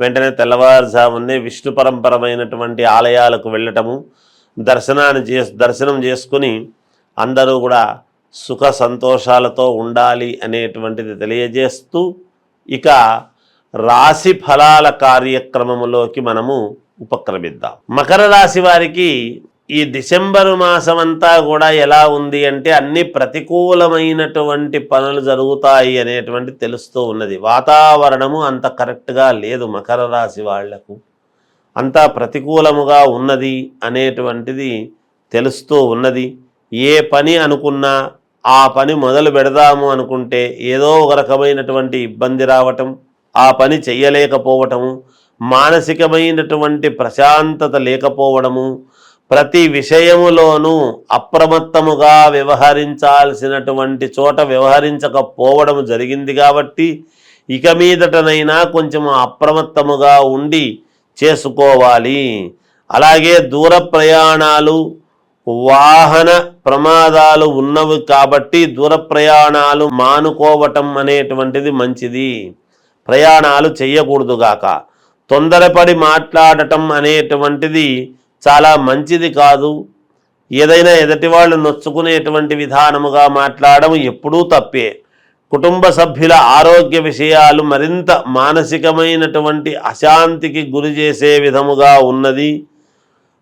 వెంటనే తెల్లవారుజామునే విష్ణు పరంపరమైనటువంటి ఆలయాలకు వెళ్ళటము దర్శనాన్ని చే దర్శనం చేసుకుని అందరూ కూడా సుఖ సంతోషాలతో ఉండాలి అనేటువంటిది తెలియజేస్తూ ఇక రాశి ఫలాల కార్యక్రమములోకి మనము ఉపక్రమిద్దాం. మకర రాశి వారికి ఈ డిసెంబరు మాసం అంతా కూడా ఎలా ఉంది అంటే అన్ని ప్రతికూలమైనటువంటి పనులు జరుగుతాయి అనేటువంటి తెలుస్తూ ఉన్నది. వాతావరణము అంత కరెక్ట్గా లేదు మకర రాశి వాళ్ళకు. అంతా ప్రతికూలముగా ఉన్నది అనేటువంటిది తెలుస్తూ ఉన్నది. ఏ పని అనుకున్నా ఆ పని మొదలు పెడదాము అనుకుంటే ఏదో ఒక రకమైనటువంటి ఇబ్బంది రావటం ఆ పని చెయ్యలేకపోవటము మానసికమైనటువంటి ప్రశాంతత లేకపోవడము ప్రతి విషయములోనూ అప్రమత్తముగా వ్యవహరించాల్సినటువంటి చోట వ్యవహరించకపోవడం జరిగింది కాబట్టి ఇక మీదటనైనా కొంచెం అప్రమత్తముగా ఉండి చేసుకోవాలి. అలాగే దూర ప్రయాణాలు వాహన ప్రమాదాలు ఉన్నవి కాబట్టి దూర ప్రయాణాలు మానుకోవటం అనేటువంటిది మంచిది. ప్రయాణాలు చేయకూడదుగాక. తొందరపడి మాట్లాడటం అనేటువంటిది చాలా మంచిది కాదు. ఏదైనా ఎదటి వాళ్ళు నొచ్చుకునేటువంటి విధానముగా మాట్లాడడం ఎప్పుడూ తప్పే. కుటుంబ సభ్యుల ఆరోగ్య విషయాలు మరింత మానసికమైనటువంటి అశాంతికి గురి చేసే విధముగా ఉన్నది.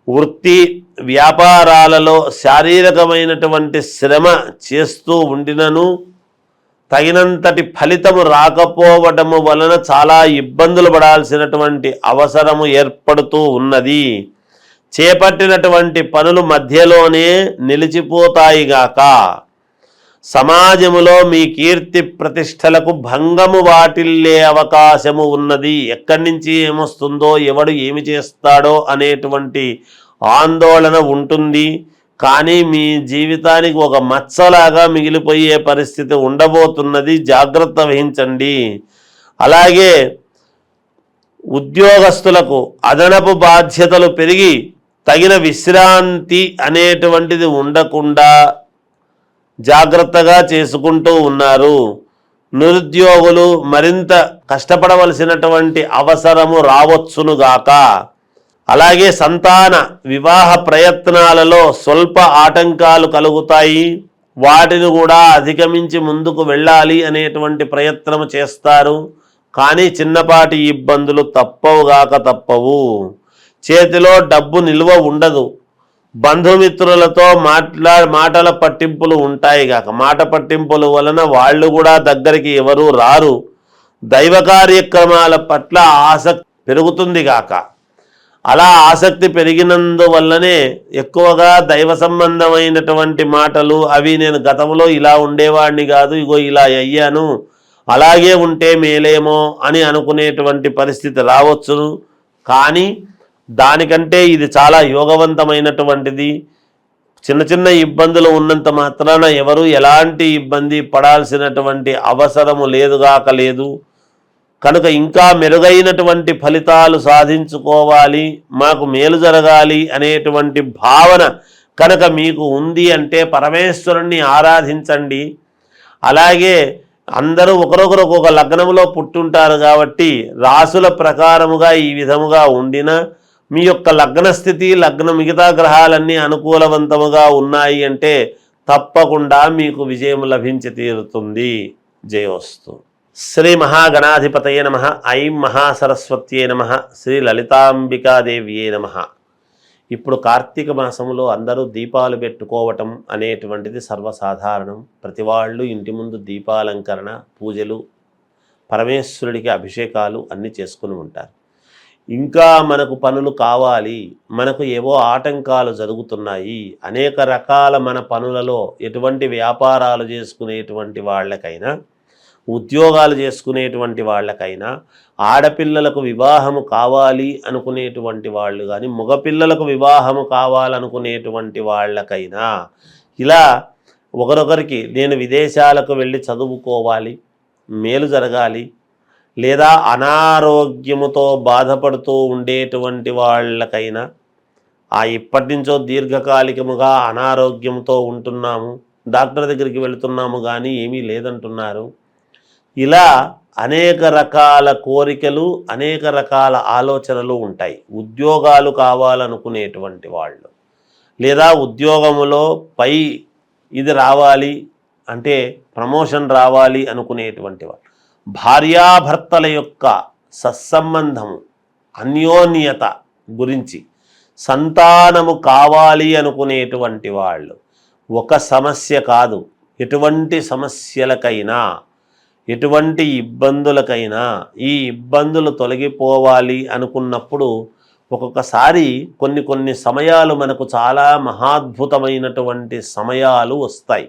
వృత్తి వ్యాపారాలలో శారీరకమైనటువంటి శ్రమ చేస్తూ ఉండినను తగినంతటి ఫలితము రాకపోవటము వలన చాలా ఇబ్బందులు పడాల్సినటువంటి అవసరము ఏర్పడుతూ ఉన్నది. చేపట్టినటువంటి పనులు మధ్యలోనే నిలిచిపోతాయిగాక సమాజములో మీ కీర్తి ప్రతిష్టలకు భంగము వాటిల్లే అవకాశము ఉన్నది. ఎక్కడి నుంచి ఏమొస్తుందో ఎవడు ఏమి చేస్తాడో అనేటువంటి ఆందోళన ఉంటుంది. కానీ మీ జీవితానికి ఒక మచ్చలాగా మిగిలిపోయే పరిస్థితి ఉండబోతున్నది. జాగ్రత్త వహించండి. అలాగే ఉద్యోగస్తులకు అదనపు బాధ్యతలు పెరిగి తగిన విశ్రాంతి అనేటువంటిది ఉండకుండా జాగ్రత్తగా చేసుకుంటూ ఉన్నారు. నిరుద్యోగులు మరింత కష్టపడవలసినటువంటి అవసరము రావచ్చునుగాక అలాగే సంతాన వివాహ ప్రయత్నాలలో స్వల్ప ఆటంకాలు కలుగుతాయి. వాటిని కూడా అధిగమించి ముందుకు వెళ్ళాలి అనేటువంటి ప్రయత్నం చేస్తారు. కానీ చిన్నపాటి ఇబ్బందులు తప్పవుగాక తప్పవు. చేతిలో డబ్బు నిల్వ ఉండదు. బంధుమిత్రులతో మాట్లా మాటల పట్టింపులు ఉంటాయి కాక మాట పట్టింపుల వలన వాళ్ళు కూడా దగ్గరికి ఎవరు రారు. దైవ కార్యక్రమాల పట్ల ఆసక్తి పెరుగుతుంది కాక అలా ఆసక్తి పెరిగినందువల్లనే ఎక్కువగా దైవ సంబంధమైనటువంటి మాటలు అవి నేను గతంలో ఇలా ఉండేవాడిని కాదు ఇగో ఇలా అయ్యాను అలాగే ఉంటే మేలేమో అని అనుకునేటువంటి పరిస్థితి రావచ్చును. కానీ దానికంటే ఇది చాలా యోగవంతమైనటువంటిది. చిన్న చిన్న ఇబ్బందులు ఉన్నంత మాత్రాన ఎవరు ఎలాంటి ఇబ్బంది పడాల్సినటువంటి అవసరము లేదుగాక లేదు. కనుక ఇంకా మెరుగైనటువంటి ఫలితాలు సాధించుకోవాలి మాకు మేలు జరగాలి అనేటువంటి భావన కనుక మీకు ఉంది అంటే పరమేశ్వరుణ్ణి ఆరాధించండి. అలాగే అందరూ ఒకరొకరు ఒక్కొక్క లగ్నంలో పుట్టుంటారు కాబట్టి రాసుల ప్రకారముగా ఈ విధముగా ఉండిన మీ యొక్క లగ్న స్థితి లగ్న మిగతా గ్రహాలన్నీ అనుకూలవంతముగా ఉన్నాయి అంటే తప్పకుండా మీకు విజయం లభించి తీరుతుంది. జయోస్తు శ్రీ మహాగణాధిపతయ నమ. ఐం మహాసరస్వత్యే నమ. శ్రీ లలితాంబికాదేవ్యే నమ. ఇప్పుడు కార్తీక మాసంలో అందరూ దీపాలు పెట్టుకోవటం అనేటువంటిది సర్వసాధారణం. ప్రతి వాళ్ళు ఇంటి ముందు దీపాలంకరణ పూజలు పరమేశ్వరుడికి అభిషేకాలు అన్నీ చేసుకుని ఉంటారు. ఇంకా మనకు పనులు కావాలి మనకు ఏవో ఆటంకాలు జరుగుతున్నాయి అనేక రకాల మన పనులలో ఎటువంటి వ్యాపారాలు చేసుకునేటువంటి వాళ్ళకైనా ఉద్యోగాలు చేసుకునేటువంటి వాళ్ళకైనా ఆడపిల్లలకు వివాహము కావాలి అనుకునేటువంటి వాళ్ళు కానీ మగపిల్లలకు వివాహము కావాలనుకునేటువంటి వాళ్ళకైనా ఇలా ఒకరొకరికి నేను విదేశాలకు వెళ్ళి చదువుకోవాలి మేలు జరగాలి లేదా అనారోగ్యముతో బాధపడుతూ ఉండేటువంటి వాళ్ళకైనా ఆ ఇప్పటి నుంచో దీర్ఘకాలికముగా అనారోగ్యంతో ఉంటున్నాము డాక్టర్ దగ్గరికి వెళుతున్నాము కానీ ఏమీ లేదంటున్నారు. ఇలా అనేక రకాల కోరికలు అనేక రకాల ఆలోచనలు ఉంటాయి. ఉద్యోగాలు కావాలనుకునేటువంటి వాళ్ళు లేదా ఉద్యోగములో పై ఇది రావాలి అంటే ప్రమోషన్ రావాలి అనుకునేటువంటి వాళ్ళు. భార్యాభర్తల యొక్క సత్సంబంధము అన్యోన్యత గురించి సంతానము కావాలి అనుకునేటువంటి వాళ్ళు ఒక సమస్య కాదు. ఎటువంటి సమస్యలకైనా ఎటువంటి ఇబ్బందులకైనా ఈ ఇబ్బందులు తొలగిపోవాలి అనుకున్నప్పుడు ఒక్కొక్కసారి కొన్ని కొన్ని సమయాలు మనకు చాలా మహాద్భుతమైనటువంటి సమయాలు వస్తాయి.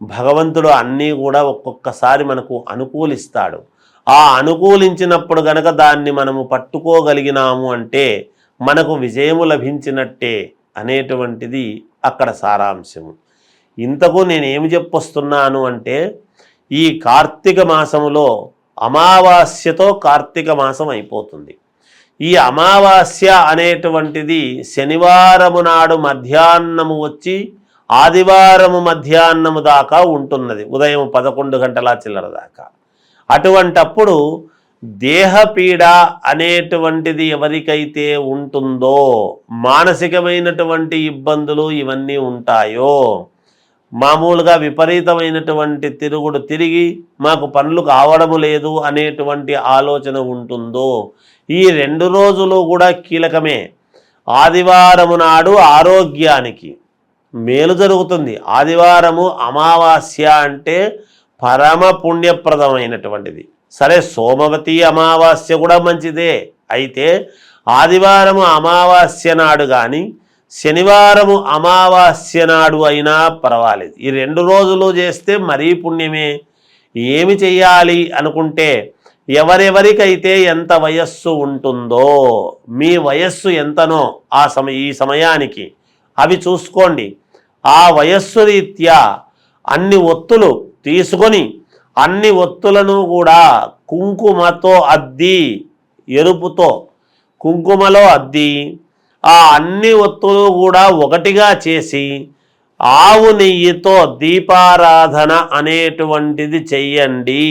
భగవంతుడు అన్నీ కూడా ఒక్కొక్కసారి మనకు అనుకూలిస్తాడు. ఆ అనుకూలించినప్పుడు గనక దాన్ని మనము పట్టుకోగలిగినాము అంటే మనకు విజయము లభించినట్టే అనేటువంటిది అక్కడ సారాంశము. ఇంతకు నేను ఏమి చెప్పొస్తున్నాను అంటే ఈ కార్తీక మాసములో అమావాస్యతో కార్తీక మాసం అయిపోతుంది. ఈ అమావాస్య అనేటువంటిది శనివారము నాడు మధ్యాహ్నము వచ్చి ఆదివారము మధ్యాహ్నము దాకా ఉంటున్నది. ఉదయం పదకొండు గంటల చిల్లర దాకా. అటువంటప్పుడు దేహపీడ అనేటువంటిది ఎవరికైతే ఉంటుందో మానసికమైనటువంటి ఇబ్బందులు ఇవన్నీ ఉంటాయో మామూలుగా విపరీతమైనటువంటి తిరుగుడు తిరిగి మాకు పనులు కావడము లేదు అనేటువంటి ఆలోచన ఉంటుందో ఈ రెండు రోజులు కూడా కీలకమే. ఆదివారము నాడు ఆరోగ్యానికి మేలు జరుగుతుంది. ఆదివారము అమావాస్య అంటే పరమ పుణ్యప్రదమైనటువంటిది సరే సోమవతి అమావాస్య కూడా మంచిదే. అయితే ఆదివారము అమావాస్య నాడు కానీ శనివారము అమావాస్య నాడు అయినా పర్వాలేదు. ఈ రెండు రోజులు చేస్తే మరీ పుణ్యమే. ఏమి చెయ్యాలి అనుకుంటే ఎవరెవరికైతే ఎంత వయస్సు ఉంటుందో మీ వయస్సు ఎంతనో ఆ సమ ఈ సమయానికి అవి చూసుకోండి. ఆ వయస్సు రీత్యా అన్ని ఒత్తులు తీసుకొని అన్ని ఒత్తులను కూడా కుంకుమతో అద్ది ఎరుపుతో కుంకుమలో అద్ది ఆ అన్ని ఒత్తులు కూడా ఒకటిగా చేసి ఆవు నెయ్యితో దీపారాధన అనేటువంటిది చెయ్యండి.